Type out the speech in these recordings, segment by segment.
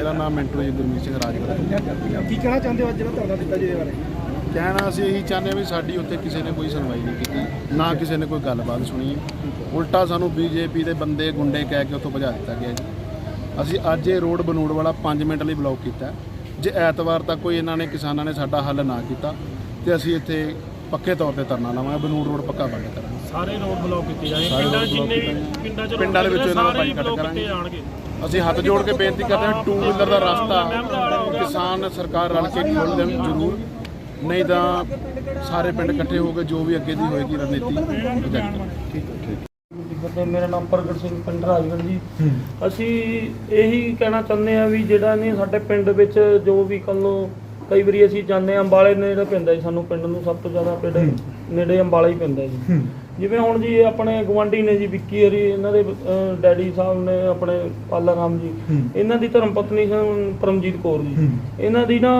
ਮੇਰਾ ਨਾਮ ਮਿੰਟੂ ਜੀ ਗੁਰਮੀਤ ਸਿੰਘ ਰਾਜਗੜ੍ਹ ਕੀ ਕਹਿਣਾ ਚਾਹੁੰਦੇ ਹੋ ਅੱਜ ਜਿਹੜਾ ਧਰਨਾ ਦਿੱਤਾ ਜੀ ਇਹਦੇ ਬਾਰੇ? ਕਹਿਣਾ ਅਸੀਂ ਇਹੀ ਚਾਹੁੰਦੇ ਹਾਂ ਵੀ ਸਾਡੀ ਉੱਥੇ ਕਿਸੇ ਨੇ ਕੋਈ ਸੁਣਵਾਈ ਨਹੀਂ ਕੀਤੀ ਨਾ ਕਿਸੇ ਨੇ ਕੋਈ ਗੱਲਬਾਤ ਸੁਣੀ। ਉਲਟਾ ਸਾਨੂੰ ਬੀਜੇਪੀ ਦੇ ਬੰਦੇ ਗੁੰਡੇ ਕਹਿ ਕੇ ਉੱਥੋਂ ਭਜਾ ਦਿੱਤਾ ਗਿਆ ਜੀ। ਅਸੀਂ ਅੱਜ ਇਹ ਰੋਡ ਬਨੂੜ ਵਾਲਾ 5 ਮਿੰਟ ਲਈ ਬਲੌਕ ਕੀਤਾ। ਜੇ ਐਤਵਾਰ ਤੱਕ ਕੋਈ ਇਹਨਾਂ ਨੇ ਕਿਸਾਨਾਂ ਨੇ ਸਾਡਾ ਹੱਲ ਨਾ ਕੀਤਾ ਤੇ ਅਸੀਂ ਇੱਥੇ ਪੱਕੇ ਤੌਰ ਤੇ ਧਰਨਾ ਲਾਵਾਂਗੇ ਬਨੂੜ ਰੋਡ ਪੱਕਾ ਬੰਦ ਕਰਾਂਗੇ। ਸਾਰੇ ਰੋਡ ਬਲੌਕ ਕੀਤੇ ਜਾਣਗੇ। ਪਿੰਡਾਂ ਜਿੰਨੇ ਪਿੰਡਾਂ ਚ ਪਿੰਡਾਂ ਦੇ ਵਿੱਚੋਂ ਇਹਨਾਂ ਦਾ ਬਾਈਕਾਟ ਕਰਾਂਗੇ। ਅਸੀਂ ਹੱਥ ਜੋੜ ਕੇ ਬੇਨਤੀ ਕਰਦੇ ਹਾਂ ਟੂ ਵੀਲਰ ਦਾ ਰਸਤਾ ਕਿਸਾਨ ਸਰਕਾਰ ਰਲ ਕੇ ਖੋਲ੍ਹ ਦੇਣ ਜ਼ਰੂਰ। ਨਹੀਂ ਤਾਂ ਸਾਰੇ ਪਿੰਡ ਇਕੱਠੇ ਹੋ ਕੇ ਜੋ ਵੀ ਅੱਗੇ ਦੀ ਹੋਏਗੀ ਰਣਨੀਤੀ ਜਾਰੀ ਫਤਿਹ ਮੇਰਾ ਨਾਮ ਪ੍ਰਗਟ ਸਿੰਘ ਪਿੰਡ ਰਾਜਗੜ੍ਹ ਜੀ। ਅਸੀਂ ਇਹੀ ਕਹਿਣਾ ਚਾਹੁੰਦੇ ਆ ਵੀ ਜਿਹੜਾ ਨਹੀਂ ਸਾਡੇ ਪਿੰਡ ਵਿੱਚ ਜੋ ਵੀ ਕੱਲ ਨੂੰ ਕਈ ਵਾਰੀ ਅਸੀਂ ਜਾਂਦੇ ਹਾਂ ਅੰਬਾਲੇ ਨੇੜੇ ਪੈਂਦਾ ਜੀ ਸਾਨੂੰ ਪਿੰਡ ਨੂੰ ਸਭ ਤੋਂ ਜ਼ਿਆਦਾ ਪਿੰਡ ਨੇੜੇ ਅੰਬਾਲਾ ਹੀ ਪੈਂਦਾ ਜੀ। ਜਿਵੇਂ ਹੁਣ ਜੀ ਆਪਣੇ ਗਵਾਂਢੀ ਨੇ ਜੀ ਵਿੱਕੀ ਹਰੀ ਇਹਨਾਂ ਦੇ ਡੈਡੀ ਸਾਹਿਬ ਨੇ ਆਪਣੇ ਪਾਲਾ ਰਾਮ ਜੀ ਇਹਨਾਂ ਦੀ ਧਰਮ ਪਤਨੀ ਸਨ ਪਰਮਜੀਤ ਕੌਰ ਜੀ। ਇਹਨਾਂ ਦੀ ਨਾ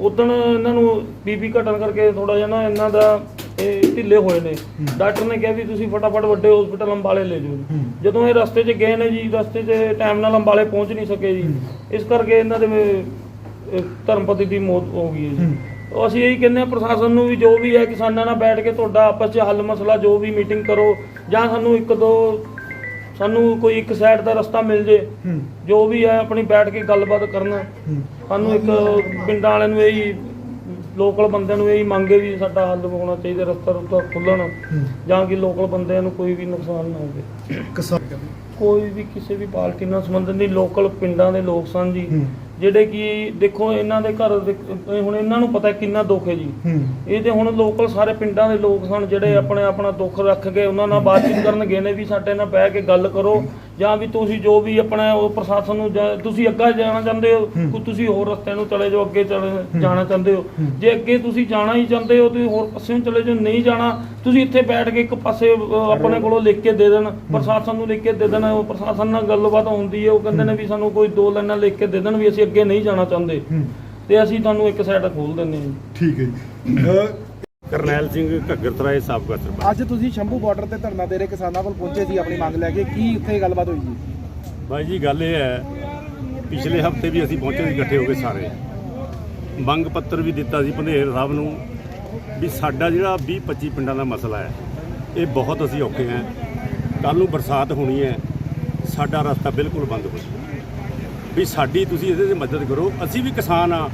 ਉਦਣ ਇਹਨਾਂ ਨੂੰ ਬੀਪੀ ਘਟਣ ਕਰਕੇ ਥੋੜਾ ਜਿਹਾ ਨਾ ਇਹਨਾਂ ਦਾ ਇਹ ਢਿੱਲੇ ਹੋਏ ਨੇ। ਡਾਕਟਰ ਨੇ ਕਿਹਾ ਵੀ ਤੁਸੀਂ ਫਟਾਫਟ ਵੱਡੇ ਹਸਪੀਟਲ ਅੰਬਾਲੇ ਲੈ ਜਾਓ। ਜਦੋਂ ਇਹ ਰਸਤੇ 'ਚ ਗਏ ਨੇ ਜੀ ਰਸਤੇ 'ਚ ਟਾਈਮ ਨਾਲ ਅੰਬਾਲੇ ਪਹੁੰਚ ਨਹੀਂ ਸਕੇ ਜੀ। ਇਸ ਕਰਕੇ ਇਹਨਾਂ ਦੇ ਧਰਮਪਤੀ ਦੀ ਮੌਤ ਹੋ ਗਈ ਹੈ ਜੀ। ਅਸੀਂ ਇਹੀ ਕਹਿੰਦੇ ਆ ਪ੍ਰਸ਼ਾਸਨ ਨੂੰ ਵੀ ਜੋ ਵੀ ਹੈ ਕਿਸਾਨਾਂ ਨਾਲ ਬੈਠ ਕੇ ਤੁਹਾਡਾ ਆਪਸ 'ਚ ਹੱਲ ਮਸਲਾ ਜੋ ਵੀ ਮੀਟਿੰਗ ਕਰੋ ਜਾਂ ਸਾਨੂੰ ਇੱਕ ਦੋ ਸਾਨੂੰ ਕੋਈ ਇੱਕ ਸਾਈਡ ਦਾ ਰਸਤਾ ਮਿਲ ਜੇ ਜੋ ਵੀ ਹੈ ਆਪਣੀ ਬੈਠ ਕੇ ਗੱਲਬਾਤ ਕਰਨ। ਸਾਨੂੰ ਇੱਕ ਪਿੰਡਾਂ ਵਾਲਿਆਂ ਨੂੰ ਇਹੀ ਲੋਕਲ ਬੰਦਿਆਂ ਨੂੰ ਇਹੀ ਮੰਗੇ ਵੀ ਸਾਡਾ ਹੱਲ ਹੋਣਾ ਚਾਹੀਦਾ ਰਸਤਾ ਰੁਸਤਾ ਖੁੱਲਣ ਜਾਂ ਕਿ ਲੋਕਲ ਬੰਦਿਆਂ ਨੂੰ ਕੋਈ ਵੀ ਨੁਕਸਾਨ ਨਾ ਹੋਵੇ। ਕੋਈ ਵੀ ਕਿਸੇ ਵੀ ਪਾਰਟੀ ਨਾਲ ਸੰਬੰਧਿਤ ਨਹੀਂ ਲੋਕਲ ਪਿੰਡਾਂ ਦੇ ਲੋਕ ਸਨ ਜੀ। ਜਿਹੜੇ ਕਿ ਦੇਖੋ ਇਹਨਾਂ ਦੇ ਘਰ ਦੇ- ਇਹ ਹੁਣ ਇਹਨਾਂ ਨੂੰ ਪਤਾ ਕਿੰਨਾ ਦੁੱਖ ਹੈ ਜੀ। ਇਹ ਤੇ ਹੁਣ ਲੋਕਲ ਸਾਰੇ ਪਿੰਡਾਂ ਦੇ ਲੋਕ ਸਨ ਜਿਹੜੇ ਆਪਣੇ ਆਪਣਾ ਦੁੱਖ ਰੱਖ ਕੇ ਉਹਨਾਂ ਨਾਲ ਬਾਤਚੀਤ ਕਰਨ ਗਏ ਨੇ ਵੀ ਸਾਡੇ ਨਾਲ ਬਹਿ ਕੇ ਗੱਲ ਕਰੋ। ਜਾਂ ਵੀ ਤੁਸੀਂ ਜੋ ਵੀ ਆਪਣਾ ਉਹ ਪ੍ਰਸ਼ਾਸਨ ਨੂੰ ਜਾਂ ਤੁਸੀਂ ਅੱਗੇ ਜਾਣਾ ਚਾਹੁੰਦੇ ਹੋ ਕੋਈ ਤੁਸੀਂ ਹੋਰ ਰਸਤੇ ਨੂੰ ਚਲੇ ਜਾਓ ਅੱਗੇ ਚਲੇ ਜਾਣਾ ਚਾਹੁੰਦੇ ਹੋ। ਜੇ ਅੱਗੇ ਤੁਸੀਂ ਜਾਣਾ ਹੀ ਚਾਹੁੰਦੇ ਹੋ ਤੁਸੀਂ ਹੋਰ ਪਾਸੇ ਨੂੰ ਚਲੇ ਜਾਓ ਨਹੀਂ ਜਾਣਾ ਤੁਸੀਂ ਇੱਥੇ ਬੈਠ ਕੇ ਇੱਕ ਪਾਸੇ ਆਪਣੇ ਕੋਲੋਂ ਲਿਖ ਕੇ ਦੇ ਦੇਣ ਪ੍ਰਸ਼ਾਸਨ ਨੂੰ ਲਿਖ ਕੇ ਦੇ ਦੇਣ ਉਹ ਪ੍ਰਸ਼ਾਸਨ ਨਾਲ ਗੱਲਬਾਤ ਹੁੰਦੀ ਹੈ ਉਹ ਕਹਿੰਦੇ ਨੇ ਵੀ ਸਾਨੂੰ ਕੋਈ ਦੋ ਲਾਈਨਾਂ ਲਿਖ ਕੇ ਦੇ ਦੇਣ ਵੀ ਅਸੀਂ ਅੱਗੇ ਨਹੀਂ ਜਾਣਾ ਚਾਹੁੰਦੇ। ਤੇ ਅਸੀਂ ਤੁਹਾਨੂੰ ਇੱਕ ਸਾਈਡ ਖੋਲ ਦਿੰਦੇ ਹਾਂ ਠੀਕ ਹੈ ਜੀ। ਕਰਨੈਲ ਸਿੰਘ ਘੱਗਰਤਰਾਏ ਸਾਬਕਾ ਸਰਪੰਚ। ਅੱਜ ਤੁਸੀਂ ਸ਼ੰਭੂ ਬਾਰਡਰ ਤੇ ਧਰਨਾ ਦੇ ਰਹੇ ਕਿਸਾਨਾਂ ਕੋਲ ਪਹੁੰਚੇ ਸੀ ਆਪਣੀ ਮੰਗ ਲੈ ਕੇ। ਕੀ ਉੱਥੇ ਗੱਲਬਾਤ ਹੋਈ ਜੀ? ਬਾਈ ਜੀ ਗੱਲ ਇਹ ਹੈ ਪਿਛਲੇ ਹਫ਼ਤੇ ਵੀ ਅਸੀਂ ਪਹੁੰਚੇ ਸੀ ਇਕੱਠੇ ਹੋ ਕੇ ਸਾਰੇ। ਮੰਗ ਪੱਤਰ ਵੀ ਦਿੱਤਾ ਸੀ ਪੰਧੇਰ ਸਾਹਿਬ ਨੂੰ ਵੀ ਸਾਡਾ ਜਿਹੜਾ 20 25 ਪਿੰਡਾਂ ਦਾ ਮਸਲਾ ਹੈ ਇਹ ਬਹੁਤ ਅਸੀਂ ਔਖੇ ਹਾਂ। ਕੱਲ ਨੂੰ ਬਰਸਾਤ ਹੋਣੀ ਹੈ ਸਾਡਾ ਰਸਤਾ ਬਿਲਕੁਲ ਬੰਦ ਹੋ ਜਾਊ। ਵੀ ਸਾਡੀ ਤੁਸੀਂ ਇਹਦੇ 'ਚ ਮਦਦ ਕਰੋ ਅਸੀਂ ਵੀ ਕਿਸਾਨ ਆ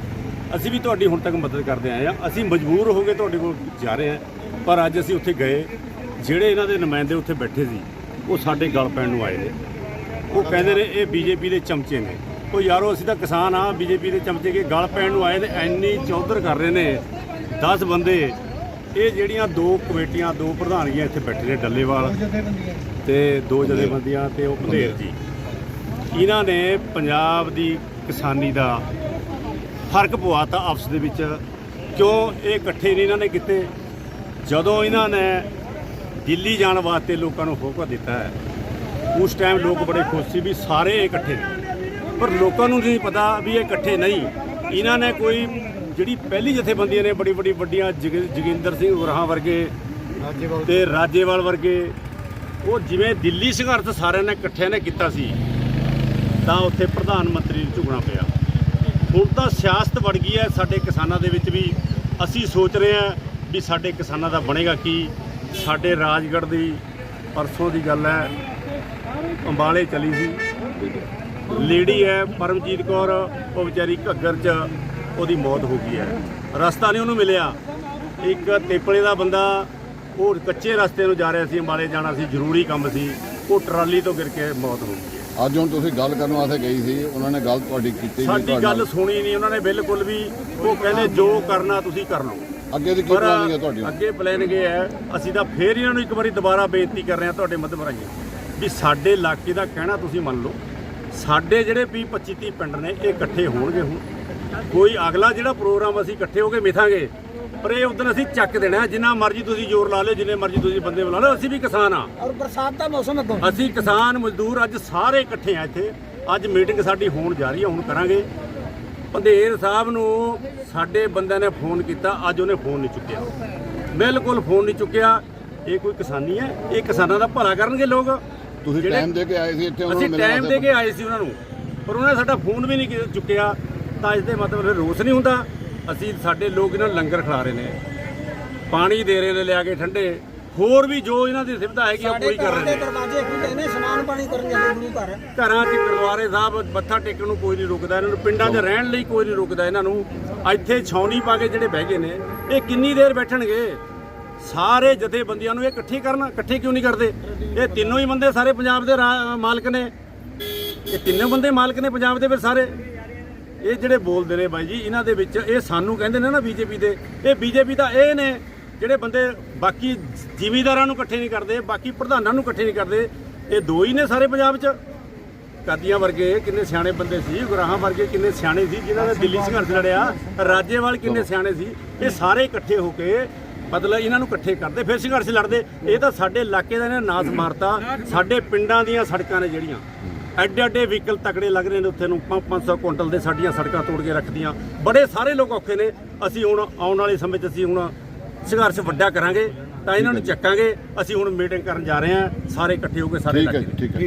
ਅਸੀਂ ਵੀ ਤੁਹਾਡੀ ਹੁਣ ਤੱਕ ਮਦਦ ਕਰਦੇ ਆਏ ਆ ਅਸੀਂ ਮਜਬੂਰ ਹੋ ਕੇ ਤੁਹਾਡੇ ਕੋਲ ਜਾ ਰਹੇ ਹਾਂ ਪਰ ਅੱਜ ਅਸੀਂ ਉੱਥੇ ਗਏ। ਜਿਹੜੇ ਇਹਨਾਂ ਦੇ ਨੁਮਾਇੰਦੇ ਉੱਥੇ ਬੈਠੇ ਸੀ ਉਹ ਸਾਡੇ ਗਲ ਪੈਣ ਨੂੰ ਆਏ ਨੇ। ਉਹ ਕਹਿੰਦੇ ਨੇ ਇਹ ਬੀਜੇਪੀ ਦੇ ਚਮਚੇ ਨੇ। ਉਹ ਯਾਰੋ ਅਸੀਂ ਤਾਂ ਕਿਸਾਨ ਆ ਬੀਜੇਪੀ ਦੇ ਚਮਚੇ ਕੇ ਗਲ ਪੈਣ ਨੂੰ ਆਏ ਨੇ ਐਨੀ ਚੌਧਰ ਕਰ ਰਹੇ ਨੇ। 10 ਬੰਦੇ ਇਹ ਜਿਹੜੀਆਂ ਦੋ ਕਮੇਟੀਆਂ ਦੋ ਪ੍ਰਧਾਨੀਆਂ ਇੱਥੇ ਬੈਠੇ ਨੇ ਡੱਲੇਵਾਲ ਤੇ ਦੋ ਜਥੇਬੰਦੀਆਂ ਤੇ ਉਹ ਭੰਦੇਰ ਜੀ। ਇਹਨਾਂ ਨੇ ਪੰਜਾਬ ਦੀ ਕਿਸਾਨੀ ਦਾ ਫ਼ਰਕ ਪਵਾਤਾ ਆਪਸ ਦੇ ਵਿੱਚ। ਕਿਉਂ ਇਹ ਇਕੱਠੇ ਨਹੀਂ ਇਹਨਾਂ ਨੇ ਕੀਤੇ? ਜਦੋਂ ਇਹਨਾਂ ਨੇ ਦਿੱਲੀ ਜਾਣ ਵਾਸਤੇ ਲੋਕਾਂ ਨੂੰ ਹੋਕਾ ਦਿੱਤਾ ਹੈ ਉਸ ਟਾਈਮ ਲੋਕ ਬੜੇ ਖੁਸ਼ ਸੀ ਵੀ ਸਾਰੇ ਇਕੱਠੇ ਨੇ। ਪਰ ਲੋਕਾਂ ਨੂੰ ਨਹੀਂ ਪਤਾ ਵੀ ਇਹ ਇਕੱਠੇ ਨਹੀਂ। ਇਹਨਾਂ ਨੇ ਕੋਈ ਜਿਹੜੀ ਪਹਿਲੀ ਜਥੇਬੰਦੀਆਂ ਨੇ ਬੜੀ ਬੜੀ ਵੱਡੀਆਂ ਜਗ- ਜੋਗਿੰਦਰ ਸਿੰਘ ਉਰਾਹਾਂ ਵਰਗੇ ਤੇ ਰਾਜੇਵਾਲ ਵਰਗੇ ਉਹ ਜਿਵੇਂ ਦਿੱਲੀ ਸੰਘਰਸ਼ ਸਾਰਿਆਂ ਨੇ ਇਕੱਠਿਆਂ ਨੇ ਕੀਤਾ ਸੀ ਤਾਂ ਉੱਥੇ ਪ੍ਰਧਾਨ ਮੰਤਰੀ ਨੂੰ ਝੁਕਣਾ ਪਿਆ। ਹੁਣ ਤਾਂ ਸਿਆਸਤ ਵੜ ਗਈ ਹੈ ਸਾਡੇ ਕਿਸਾਨਾਂ ਦੇ ਵਿੱਚ ਵੀ। ਅਸੀਂ ਸੋਚ ਰਹੇ ਹਾਂ ਵੀ ਸਾਡੇ ਕਿਸਾਨਾਂ ਦਾ ਬਣੇਗਾ ਕੀ। ਸਾਡੇ ਰਾਜਗੜ੍ਹ ਦੀ ਪਰਸੋਂ ਦੀ ਗੱਲ ਹੈ, ਅੰਬਾਲੇ ਚਲੀ ਸੀ। ਲੇਡੀ ਹੈ ਪਰਮਜੀਤ ਕੌਰ, ਉਹ ਵਿਚਾਰੀ ਘੱਗਰ 'ਚ ਉਹਦੀ ਮੌਤ ਹੋ ਗਈ ਹੈ। ਰਸਤਾ ਨਹੀਂ ਉਹਨੂੰ ਮਿਲਿਆ। ਇੱਕ ਤੇਪਲੇ ਦਾ ਬੰਦਾ ਉਹ ਕੱਚੇ ਰਸਤੇ ਨੂੰ ਜਾ ਰਿਹਾ ਸੀ, ਅੰਬਾਲੇ ਜਾਣਾ ਸੀ, ਜ਼ਰੂਰੀ ਕੰਮ ਸੀ। ਉਹ ਟਰਾਲੀ ਤੋਂ ਗਿਰ ਕੇ ਮੌਤ ਹੋ ਗਈ ਹੈ। ਅੱਜ ਹੁਣ ਤੁਸੀਂ ਗੱਲ ਕਰਨ ਵਾਸਤੇ ਗਈ ਸੀ ਉਹਨਾਂ ਨੇ ਗੱਲ ਤੁਹਾਡੀ ਕੀਤੀ ਸਾਡੀ ਗੱਲ। ਸੁਣੀ ਨਹੀਂ ਉਹਨਾਂ ਨੇ ਬਿਲਕੁਲ ਵੀ ਉਹ ਕਹਿੰਦੇ ਜੋ ਕਰਨਾ ਤੁਸੀਂ ਕਰ ਲਓ ਅੱਗੇ ਦੀ ਕੀ ਪਲਾਨਿੰਗ ਹੈ ਤੁਹਾਡੀ? ਅੱਗੇ ਪਲਾਨਿੰਗ ਇਹ ਹੈ ਅਸੀਂ ਤਾਂ ਫੇਰ ਇਹਨਾਂ ਨੂੰ ਇੱਕ ਵਾਰੀ ਦੁਬਾਰਾ ਬੇਨਤੀ ਕਰ ਰਹੇ ਹਾਂ ਤੁਹਾਡੇ ਮੱਧਮ ਰਾਹੀਂ ਵੀ ਸਾਡੇ ਇਲਾਕੇ ਦਾ ਕਹਿਣਾ ਤੁਸੀਂ ਮੰਨ ਲਓ। ਸਾਡੇ ਜਿਹੜੇ 20 25 30 ਪਿੰਡ ਨੇ ਇਹ ਇਕੱਠੇ ਹੋਣਗੇ ਹੁਣ। ਕੋਈ ਅਗਲਾ ਜਿਹੜਾ ਪ੍ਰੋਗਰਾਮ ਅਸੀਂ ਇਕੱਠੇ ਹੋ ਕੇ ਮਿਥਾਂਗੇ ਪਰ ਇਹ ਉਦੋਂ ਅਸੀਂ ਚੱਕ ਦੇਣਾ ਜਿੰਨਾ ਮਰਜ਼ੀ ਤੁਸੀਂ ਜ਼ੋਰ ਲਾ ਲਿਓ ਜਿੰਨੇ ਮਰਜ਼ੀ ਤੁਸੀਂ ਬੰਦੇ ਬੁਲਾ ਲਓ ਅਸੀਂ ਵੀ ਕਿਸਾਨ ਆ ਔਰ ਬਰਸਾਤ ਦਾ ਮੌਸਮ ਅੱਗੋਂ ਅਸੀਂ ਕਿਸਾਨ ਮਜ਼ਦੂਰ ਅੱਜ ਸਾਰੇ ਇਕੱਠੇ ਆ ਇੱਥੇ। ਅੱਜ ਮੀਟਿੰਗ ਸਾਡੀ ਹੋਣ ਜਾ ਰਹੀ ਹੈ ਹੁਣ ਕਰਾਂਗੇ। ਪੰਧੇਰ ਸਾਹਿਬ ਨੂੰ ਸਾਡੇ ਬੰਦਿਆਂ ਨੇ ਫੋਨ ਕੀਤਾ ਅੱਜ ਉਹਨੇ ਫੋਨ ਨਹੀਂ ਚੁੱਕਿਆ। ਬਿਲਕੁਲ ਫੋਨ ਨਹੀਂ ਚੁੱਕਿਆ। ਇਹ ਕੋਈ ਕਿਸਾਨੀ ਹੈ? ਇਹ ਕਿਸਾਨਾਂ ਦਾ ਭਲਾ ਕਰਨਗੇ ਲੋਕ। ਤੁਸੀਂ ਟਾਈਮ ਦੇ ਕੇ ਆਏ ਸੀ ਇੱਥੇ ਉਹਨਾਂ ਅਸੀਂ ਨੂੰ ਟਾਈਮ ਦੇ ਕੇ ਆਏ ਸੀ ਉਹਨਾਂ ਨੂੰ। ਪਰ ਉਹਨੇ ਸਾਡਾ ਫੋਨ ਵੀ ਨਹੀਂ ਚੁੱਕਿਆ। ਤਾਂ ਇਸ ਦੇ ਮਤਲਬ ਫਿਰ ਰੋਸ ਨਹੀਂ ਹੁੰਦਾ। ਅਸੀਂ ਸਾਡੇ ਲੋਕ ਇਹਨਾਂ ਨੂੰ ਲੰਗਰ ਖਿਲਾ ਰਹੇ ਨੇ। ਪਾਣੀ ਦੇ ਰਹੇ ਨੇ ਲਿਆ ਕੇ ਠੰਡੇ। ਹੋਰ ਵੀ ਜੋ ਇਹਨਾਂ ਦੀ ਸੁਵਿਧਾ ਹੈਗੀ ਉਹ ਪੂਰੀ ਕਰ ਰਹੇ ਨੇ। ਦਰਵਾਜ਼ੇ ਖੁੱਲੇ ਨੇ ਇਸ਼ਨਾਨ ਪਾਣੀ ਕਰਨ ਜਾਂਦੇ ਗੁਰੂ ਘਰ। ਘਰਾਂ 'ਚ ਗੁਰਦੁਆਰੇ ਸਾਹਿਬ ਮੱਥਾ ਟੇਕਣ ਨੂੰ ਕੋਈ ਨਹੀਂ ਰੁਕਦਾ ਇਹਨਾਂ ਨੂੰ ਪਿੰਡਾਂ 'ਚ ਰਹਿਣ ਲਈ ਕੋਈ ਨਹੀਂ ਰੁਕਦਾ ਇਹਨਾਂ ਨੂੰ। ਇੱਥੇ ਛਾਉਣੀ ਪਾ ਕੇ ਜਿਹੜੇ ਬਹਿ ਗਏ ਨੇ ਇਹ ਕਿੰਨੀ ਦੇਰ ਬੈਠਣਗੇ? ਸਾਰੇ ਜਥੇਬੰਦੀਆਂ ਨੂੰ ਇਹ ਇਕੱਠੇ ਕਰਨ ਇਕੱਠੇ ਕਿਉਂ ਨਹੀਂ ਕਰਦੇ? ਇਹ ਤਿੰਨੋਂ ਹੀ ਬੰਦੇ ਸਾਰੇ ਪੰਜਾਬ ਦੇ ਮਾਲਕ ਨੇ। ਇਹ ਤਿੰਨੋਂ ਬੰਦੇ ਮਾਲਕ ਨੇ ਪੰਜਾਬ ਦੇ ਫਿਰ ਸਾਰੇ। ਇਹ ਜਿਹੜੇ ਬੋਲਦੇ ਨੇ ਬਾਈ ਜੀ, ਇਹਨਾਂ ਦੇ ਵਿੱਚ ਇਹ ਸਾਨੂੰ ਕਹਿੰਦੇ ਨੇ ਨਾ ਬੀਜੇਪੀ ਦੇ, ਇਹ ਬੀਜੇਪੀ ਤਾਂ ਇਹ ਨੇ, ਜਿਹੜੇ ਬੰਦੇ ਬਾਕੀ ਜ਼ਿਮੀਦਾਰਾਂ ਨੂੰ ਇਕੱਠੇ ਨਹੀਂ ਕਰਦੇ, ਬਾਕੀ ਪ੍ਰਧਾਨਾਂ ਨੂੰ ਇਕੱਠੇ ਨਹੀਂ ਕਰਦੇ, ਇਹ ਦੋ ਹੀ ਨੇ ਸਾਰੇ ਪੰਜਾਬ 'ਚ। ਕਾਦੀਆਂ ਵਰਗੇ ਕਿੰਨੇ ਸਿਆਣੇ ਬੰਦੇ ਸੀ, ਗੁਰਾਹਾਂ ਵਰਗੇ ਕਿੰਨੇ ਸਿਆਣੇ ਸੀ, ਜਿਨ੍ਹਾਂ ਨੇ ਦਿੱਲੀ ਸੰਘਰਸ਼ ਲੜਿਆ, ਰਾਜੇਵਾਲ ਕਿੰਨੇ ਸਿਆਣੇ ਸੀ, ਇਹ ਸਾਰੇ ਇਕੱਠੇ ਹੋ ਕੇ ਮਤਲਬ ਇਹਨਾਂ ਨੂੰ ਇਕੱਠੇ ਕਰਦੇ, ਫਿਰ ਸੰਘਰਸ਼ ਲੜਦੇ। ਇਹ ਤਾਂ ਸਾਡੇ ਇਲਾਕੇ ਦਾ ਇਹਨਾਂ ਨਾਸ ਮਾਰਤਾ, ਸਾਡੇ ਪਿੰਡਾਂ ਦੀਆਂ ਸੜਕਾਂ ਨੇ ਜਿਹੜੀਆਂ। ਐਡੇ ਐਡੇ ਵਹੀਕਲ ਤਕੜੇ ਲੱਗ ਰਹੇ ਨੇ ਉੱਥੇ ਨੂੰ 500 ਕੁਇੰਟਲ ਦੇ ਸਾਡੀਆਂ ਸੜਕਾਂ ਤੋੜ ਕੇ ਰੱਖਦੀਆਂ ਬੜੇ ਸਾਰੇ ਲੋਕ ਔਖੇ ਨੇ। ਅਸੀਂ ਹੁਣ ਆਉਣ ਵਾਲੇ ਸਮੇਂ 'ਚ ਅਸੀਂ ਹੁਣ ਸੰਘਰਸ਼ ਵੱਡਾ ਕਰਾਂਗੇ ਤਾਂ ਇਹਨਾਂ ਨੂੰ ਚੱਕਾਂਗੇ। ਅਸੀਂ ਹੁਣ ਮੀਟਿੰਗ ਕਰਨ ਜਾ ਰਹੇ ਹਾਂ ਸਾਰੇ ਇਕੱਠੇ ਹੋ ਕੇ ਸਾਰੇ ਠੀਕ ਹੈ ਠੀਕ ਹੈ।